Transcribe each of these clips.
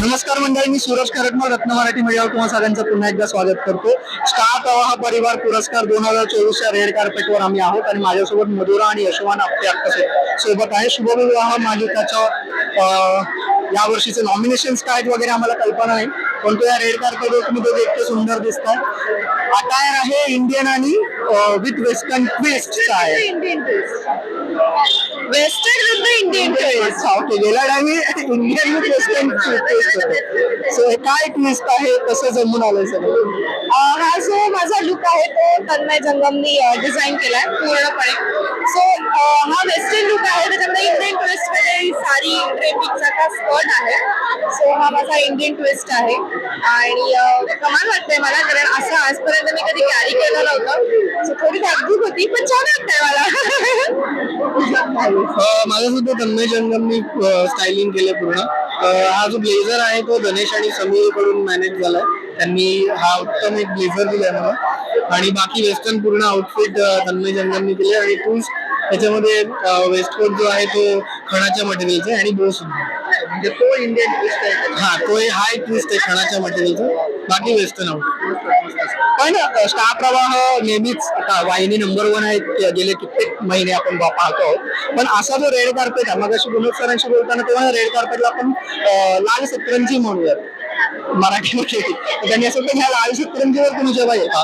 नमस्कार मंडळी मी सूरज खरटमल रत्न मराठी मीडियावर तुम्हाला सगळ्यांचं पुन्हा एकदा स्वागत करतो. स्टार प्रवाह परिवार पुरस्कार दोन हजार चोवीसच्या रेड कार्पेटवर आम्ही आहोत आणि माझ्यासोबत मधुरा आणि यशवान आपटे अक्का सोबत आहे. शुभविवाह मालिकाच्या या वर्षीचे नॉमिनेशन्स काय आहेत वगैरे आम्हाला कल्पना नाही. पण तो या रेड कार्पेटवर तुम्ही दोघे इतके सुंदर दिसताय. अटायर आहे इंडियन आणि विथ वेस्टर्न ट्विस्ट आहे. Western with the Indian twist okay गेल्या टाइमी इंडियन विथ वेस्टर्न ट्विस्ट होते सो हे काय ट्विस्ट आहे कसं जमून आलंय सगळं. हा आहे तो तन्मय जंगमनी डिझाईन केलाय पूर्णपणे. सो हा वेस्टर्न लुक आहे. त्याच्यामध्ये इंडियन ट्विस्टमध्ये साडी ड्रेपिंगचा का स्कर्ट आहे. सो हा माझा इंडियन ट्विस्ट आहे. आणि कमाल वाटतंय मला कारण असं आजपर्यंत मी कधी कॅरी केलं नव्हतं. सो थोडी धाकधूक होती पण छान वाटतंय मला. माझं सुद्धा तन्मय जंगमनी स्टायलिंग केलं पूर्ण. हा जो ब्लेझर आहे तो गणेश आणि समीरकडून मॅनेज झालाय. त्यांनी हा उत्तम एक ब्लेझर दिलाय मला. आणि बाकी वेस्टर्न पूर्ण आउटफिट तन्मय जंगमनी दिले आणि टूल्स त्याच्यामध्ये वेस्टकोट जो आहे तो खणाच्या मटेरियलचा आणि बो सुद्धा. म्हणजे तो इंडियन ट्विस्ट आहे हा तो हा एक ट्विस्ट आहे खणाच्या मटेरियलचा बाकी वेस्टर्न आउटफिट पण स्टार प्रवाह नेहमीच आता वाहिनी नंबर वन आहे गेले कित्येक महिने आपण पाहतो आहोत. पण असा जो रेड कार्पेट आहे मग विनोद सरांशी बोलताना तेव्हा रेड कार्पेटला आपण लाल सतरंजी म्हणूयात. मराठी तर त्यांनी असं म्हटलं, ह्या लाल तुम्ही जेव्हा येता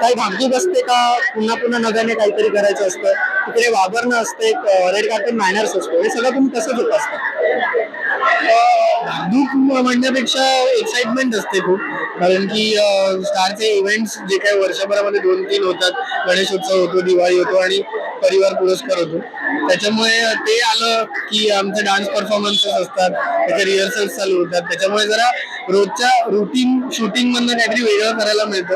काही भागदूक असते का? पुन्हा पुन्हा नव्याने काहीतरी करायचं असतं. तिकडे वावरणं असते रेड कार्पेट मॅनर्स असतो. हे सगळं तुम्ही कसं होत असतं? भागदूक म्हणण्यापेक्षा एक्साइटमेंट असते खूप. कारण की स्टारचे इव्हेंट्स जे काही वर्षभरामध्ये दोन तीन होतात. गणेशोत्सव होतो दिवाळी होतो आणि परिवार पुरस्कार होतो. त्याच्यामुळे ते आलं की आमचे डान्स परफॉर्मन्सेस असतात त्याचे रिहर्सल्स चालू होतात. त्याच्यामुळे जरा रोजच्या रुटीन शूटिंग मधनं काहीतरी वेगळं करायला मिळतं.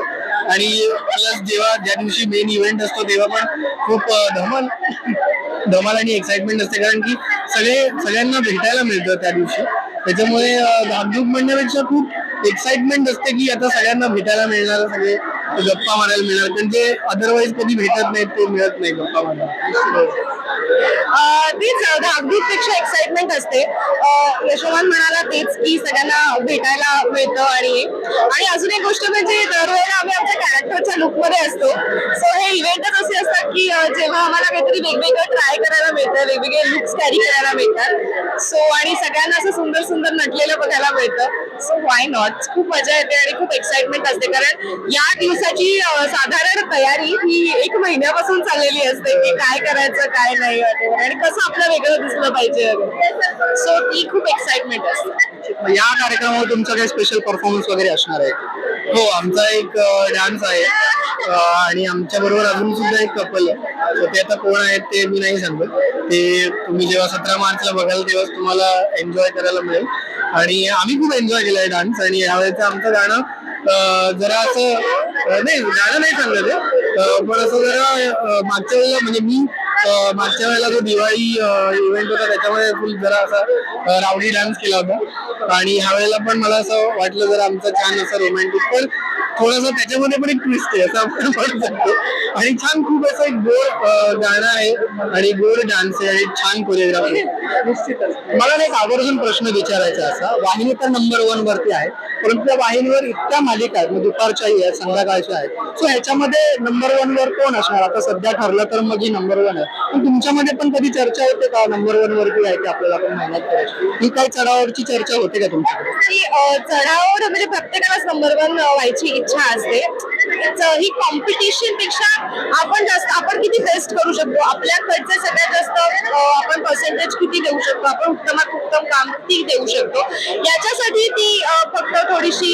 आणि प्लस जेव्हा ज्या दिवशी मेन इव्हेंट असतो तेव्हा पण खूप धमाल धमाल आणि एक्साइटमेंट असते. कारण की सगळे सगळ्यांना भेटायला मिळतं त्या दिवशी. त्याच्यामुळे अं, धाकधूक म्हणण्यापेक्षा खूप एक्साइटमेंट असते की आता सगळ्यांना भेटायला मिळणार सगळे गप्पा मारायला मिळणार कारण जे अदरवाईज कधी भेटत नाहीत ते मिळत नाही गप्पा मारायला. अं, तीच धाकधूकपेक्षा एक्साइटमेंट असते. अं, यशोमान म्हणाला तेच की सगळ्यांना भेटायला मिळतं आणि आणि अजून एक गोष्ट म्हणजे दरवेळेला आम्ही आमच्या कॅरेक्टरच्या लुकमध्ये असतो. सो हे इव्हेंटच असे असतात की जेव्हा आम्हाला काहीतरी वेगवेगळं ट्राय करायला मिळतं वेगवेगळे लुक्स कॅरी करायला मिळतात. सो आणि सगळ्यांना असं सुंदर सुंदर नटलेलं बघायला मिळतं. सो वाय नॉट खूप मजा येते आणि खूप एक्साइटमेंट असते. कारण या दिवसाची साधारण तयारी ही एक महिन्यापासून चाललेली असते की काय करायचं काय नाही आणि कसं आपलं वेगळं दिसलं पाहिजे सो ती खूप एक्साइटमेंट असते. या कार्यक्रमावर तुमचं काही स्पेशल परफॉर्मन्स वगैरे असणार आहे? हो आमचा एक डान्स आहे. आणि आमच्या बरोबर अजून सुद्धा एक कपल आहे ते आता कोण आहेत ते मी नाही सांगत. ते तुम्ही जेव्हा सतरा मार्चला बघाल तेव्हा तुम्हाला एन्जॉय करायला मिळेल. आणि आम्ही खूप एन्जॉय केलाय डान्स आणि यावेळेचं आमचं गाणं जरा असं नाही गाणं नाही सांगत पण असं जरा मागच्या वेळेला म्हणजे मी मागच्या वेळेला जो दिवाळी इव्हेंट होता त्याच्यामध्ये फुल जरा असा रावडी डान्स केला होता. आणि ह्या वेळेला पण मला असं वाटलं जरा आमचं छान असं रोमॅन्टिक पण थोडस त्याच्यामध्ये पण एक ट्विस्ट आहे असं आपण म्हणू शकतो. आणि छान खूप असं एक गोड गाणं आहे आणि गोड डान्स आहे आणि छान कोरिओग्राफी मला एक आवर्जून प्रश्न विचारायचा असा. वाहिनी तर नंबर वन वरती आहे. परंतु त्या वाहिनीवर इतक्या मालिका आहेत? म्हणजे दुपारच्याही आहेत संध्याकाळच्या आहेत. सो ह्याच्यामध्ये नंबर वन वर कोण असणार? आता सध्या ठरलं तर मग ही नंबर वन आहे. पण तुमच्यामध्ये पण कधी चर्चा होते का? नंबर वन वरती आहे की आपल्याला पण मेहनत करायची? ही काही चढावरची चर्चा होते का तुमच्याकडे? की चढावर म्हणजे प्रत्येकालाच नंबर वन व्हायची इच्छा असते. ही कॉम्पिटिशनपेक्षा आपण जास्त आपण किती बेस्ट करू शकतो? आपल्याकडचे सगळ्यात जास्त आपण पर्सेंटेज किती देऊ शकतो? आपण उत्तमात उत्तम काम किती देऊ शकतो? याच्यासाठी ती फक्त थोडीशी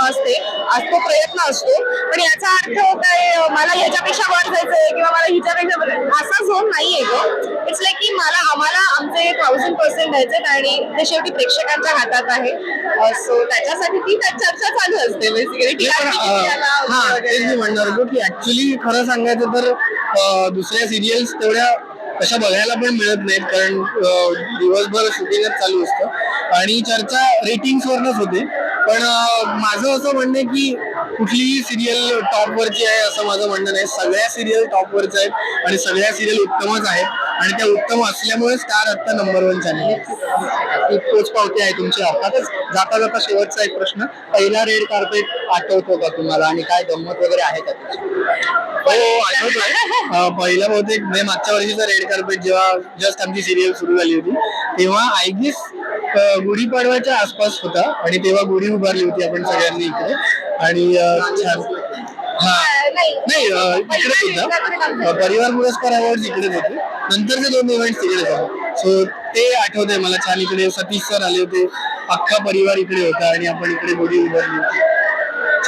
असते. तो प्रयत्न असतो. पण याचा अर्थ काय मला ह्याच्यापेक्षा वर जायचंय किंवा मला हिच्यापेक्षा असा झोन नाहीये ग इट्स लाईक की मला आम्हाला आमचे थाउजंड पर्सेंट द्यायचे आणि ते शेवटी प्रेक्षकांच्या हातात आहे. सो त्याच्यासाठी ती चर्चा चालू असते बेसिकली हा म्हणणार होतो की ऍक्च्युली खरं सांगायचं तर दुसऱ्या सिरियल्स तेवढ्या तशा बघायला पण मिळत नाहीत कारण दिवसभर शूटिंगच चालू असतं. आणि चर्चा रेटिंग्स वरनच होते. पण माझं असं म्हणणं आहे की कुठलीही सिरियल टॉपवरची आहे असं माझं म्हणणं नाही. सगळ्या सिरियल टॉपवरच आहेत आणि सगळ्या सिरियल उत्तमच आहेत. आणि त्या उत्तम असल्यामुळे स्टार आता नंबर वन चॅनल पोच पावती आहे तुमची. अर्थातच जाता जाता शेवटचा एक प्रश्न. पहिला रेड कार्पेट आठवतो का तुम्हाला? आणि काय गंमत वगैरे आहे का त्याची? हो आठवतोय. पहिला बहुतेक म्हणजे मागच्या वर्षीचा रेड कार्पेट जेव्हा जस्ट आमची सिरियल सुरू झाली होती तेव्हा आय गेस गुढीपाडव्याच्या आसपास होता आणि तेव्हा गुढी उभारली होती आपण सगळ्यांनी इकडे. आणि छान. हा. नाही इकडेच होता परिवार पुरस्कार अवॉर्ड इकडेच होते. नंतरचे दोन इव्हेंट तिकडे झाले. सो ते आठवतंय मला. छान इकडे सतीश सर आले होते. अख्खा परिवार इकडे होता आणि आपण इकडे गुढी उभारली होती.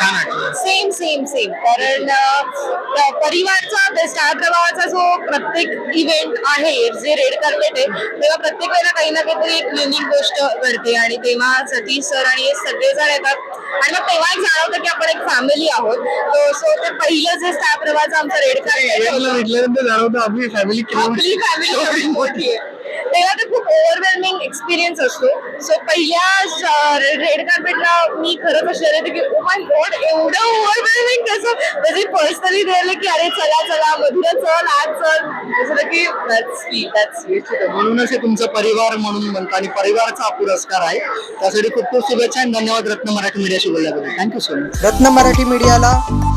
छान सेम सेम सेम कारण अ, परिवारचा स्टार प्रवाहाचा जो प्रत्येक इव्हेंट आहे जे रेड कार्पेट आहे तेव्हा प्रत्येक वेळेला काही ना काहीतरी एक युनिक गोष्ट घडते आणि तेव्हा सतीश सर आणि हे सगळेजण येतात. आणि मग तेव्हा एक जाणवतं की आपण एक फॅमिली आहोत. सो ते पहिलं जे स्टार प्रवाहाचं आमचं रेड कार्पेट इव्हेंटला भेटल्यानंतर जाणवतं आपली फॅमिली आपली फॅमिली मोठी आहे. तेव्हा ते खूप ओव्हरवेल्मिंग एक्सपिरियन्स असतो. सो पहिल्या रेड कार्पेटला मी खरं असणार आहे की ओ माय गॉड एवढं ओव्हरवेल्मिंग कसं? त्याची पर्सनली दिले की अरे चला चला मधुरा चल आज चल. असं की that's sweet, that's sweet. निश्चित आहे. म्हणूनच हे तुमचं परिवार म्हणून म्हणतात आणि परिवाराचा हा पुरस्कार आहे. त्यासाठी खूप खूप शुभेच्छा आणि धन्यवाद रत्न मराठी मीडियाशी बोलल्याबद्दल. Thank you so much Ratna Marathi मीडियाला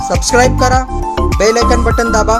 सबस्क्राईब करा बेल आयकन बटन दाबा